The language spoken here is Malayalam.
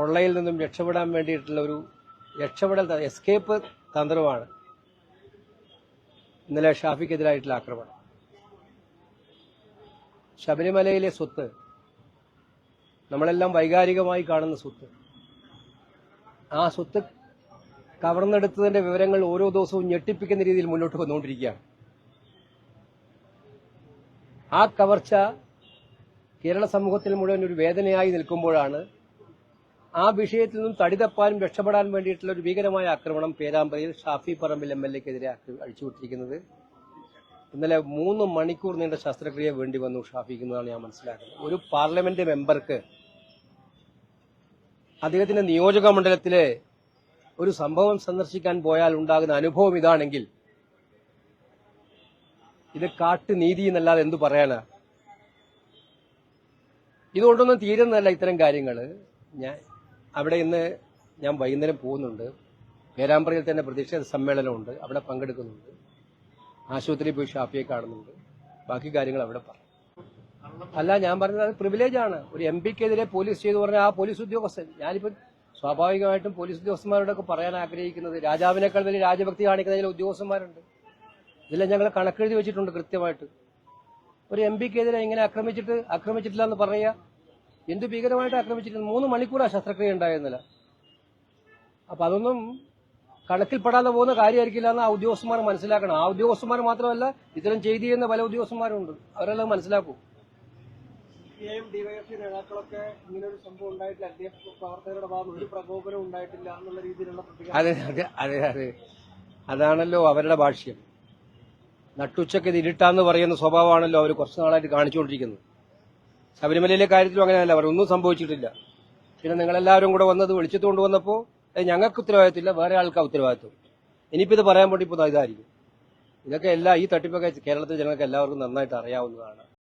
കൊള്ളയിൽ നിന്നും രക്ഷപ്പെടാൻ വേണ്ടിയിട്ടുള്ള ഒരു രക്ഷപ്പെടൽ എസ്കേപ്പ് തന്ത്രമാണ്. ഇന്നലെ ഷാഫിക്കെതിരായിട്ടുള്ള ആക്രമണം. ശബരിമലയിലെ സ്വത്ത് നമ്മളെല്ലാം വൈകാരികമായി കാണുന്ന സ്വത്ത്. ആ സ്വത്ത് കവർന്നെടുത്തതിന്റെ വിവരങ്ങൾ ഓരോ ദിവസവും ഞെട്ടിപ്പിക്കുന്ന രീതിയിൽ മുന്നോട്ട് വന്നുകൊണ്ടിരിക്കുകയാണ്. ആ കവർച്ച കേരള സമൂഹത്തിൽ മുഴുവൻ ഒരു വേദനയായി നിൽക്കുമ്പോഴാണ് ആ വിഷയത്തിൽ നിന്നും തടിതപ്പാനും രക്ഷപ്പെടാൻ വേണ്ടിയിട്ടുള്ള ഒരു ഭീകരമായ ആക്രമണം പേരാമ്പ്രയിൽ ഷാഫി പറമ്പിൽ എം എൽ എക്കെതിരെ അഴിച്ചുവിട്ടിരിക്കുന്നത് ഇന്നലെ മൂന്ന് മണിക്കൂർ നീണ്ട ശസ്ത്രക്രിയ വേണ്ടി വന്നു ഷാഫിക്ക് എന്നതാണ് ഞാൻ മനസ്സിലാക്കുന്നത്. ഒരു പാർലമെന്റ് മെമ്പർക്ക് അദ്ദേഹത്തിന്റെ നിയോജക മണ്ഡലത്തിലെ ഒരു സംഭവം സന്ദർശിക്കാൻ പോയാൽ ഉണ്ടാകുന്ന അനുഭവം ഇതാണെങ്കിൽ ഇത് കാട്ടുനീതി എന്നല്ലാതെ എന്തു പറയാനാ? ഇതുകൊണ്ടൊന്നും തീരുന്നതല്ല ഇത്തരം കാര്യങ്ങൾ ഞാൻ അവിടെ ഇന്ന് ഞാൻ വൈകുന്നേരം പോകുന്നുണ്ട്. പേരാമ്പ്രയിൽ തന്നെ പ്രതിഷേധ സമ്മേളനമുണ്ട്. അവിടെ പങ്കെടുക്കുന്നുണ്ട്. ആശുപത്രിയിൽ പോയി ഷാഫിയെ കാണുന്നുണ്ട്. ബാക്കി കാര്യങ്ങൾ അവിടെ പറയും അല്ല ഞാൻ പറഞ്ഞത് അത് പ്രിവിലേജാണ് ഒരു എം പിക്കെതിരെ പോലീസ് ചെയ്തു പറഞ്ഞാൽ ആ പോലീസ് ഉദ്യോഗസ്ഥൻ ഞാനിപ്പോൾ സ്വാഭാവികമായിട്ടും പോലീസ് ഉദ്യോഗസ്ഥന്മാരോടൊക്കെ പറയാൻ ആഗ്രഹിക്കുന്നത് രാജാവിനേക്കാൾ വലിയ രാജഭക്തി കാണിക്കുന്ന ചില ഉദ്യോഗസ്ഥന്മാരുണ്ട്. ഇതെല്ലാം ഞങ്ങൾ കണക്കെഴുതി വെച്ചിട്ടുണ്ട് കൃത്യമായിട്ട്. ഒരു എം പിക്കെതിരെ ഇങ്ങനെ ആക്രമിച്ചിട്ട് ആക്രമിച്ചിട്ടില്ല എന്ന് പറയുക എന്ത് ഭീകരമായിട്ട് ആക്രമിച്ചിരുന്നു? മൂന്ന് മണിക്കൂറാണ് ശസ്ത്രക്രിയ ഉണ്ടായിരുന്നില്ല. അപ്പൊ അതൊന്നും കണക്കിൽപ്പെടാതെ പോകുന്ന കാര്യമായിരിക്കില്ല എന്ന് ആ ഉദ്യോഗസ്ഥന്മാർ മനസ്സിലാക്കണം. ആ ഉദ്യോഗസ്ഥന്മാർ മാത്രമല്ല ഇത്തരം ചെയ്തി എന്ന പല ഉദ്യോഗസ്ഥന്മാരുണ്ട്. അവരെല്ലാം മനസ്സിലാക്കൂ. സിപിഐഎം ഡിവൈഎഫ്ഐ നേതാക്കളൊക്കെ ഇങ്ങനെ ഒരു സംഭവം ഉണ്ടായിട്ടില്ല. അദ്ദേഹം പ്രവർത്തകരുടെ ഭാഗത്ത് ഒരു പ്രകോപനം ഉണ്ടായിട്ടില്ല എന്നുള്ള രീതിയിലുള്ള അതെ അതെ അതെ അതെ. അതാണല്ലോ അവരുടെ ഭാഷ്യം. നട്ടുച്ചക്ക് ഇത് ഇരുട്ടാന്ന് പറയുന്ന സ്വഭാവമാണല്ലോ അവർ കുറച്ചു നാളായിട്ട് കാണിച്ചുകൊണ്ടിരിക്കുന്നത്. ശബരിമലയിലെ കാര്യത്തിലും അങ്ങനെയല്ല അവർ ഒന്നും സംഭവിച്ചിട്ടില്ല. പിന്നെ നിങ്ങളെല്ലാവരും കൂടെ വന്നത് വിളിച്ചിട്ടുകൊണ്ട് കൊണ്ടുവന്നപ്പോൾ "ഏയ് ഞങ്ങൾക്ക് ഉത്തരവാദിത്തമില്ല വേറെ ആൾക്കാർ ഉത്തരവാദിത്വം. ഇനിയിപ്പോൾ ഇത് പറയാൻ വേണ്ടി ഇപ്പോൾ ഇതായിരിക്കും. ഇതൊക്കെ എല്ലാ ഈ തട്ടിപ്പൊക്കെ കേരളത്തിലെ ജനങ്ങൾക്ക് എല്ലാവർക്കും നന്നായിട്ട് അറിയാവുന്നതാണ്.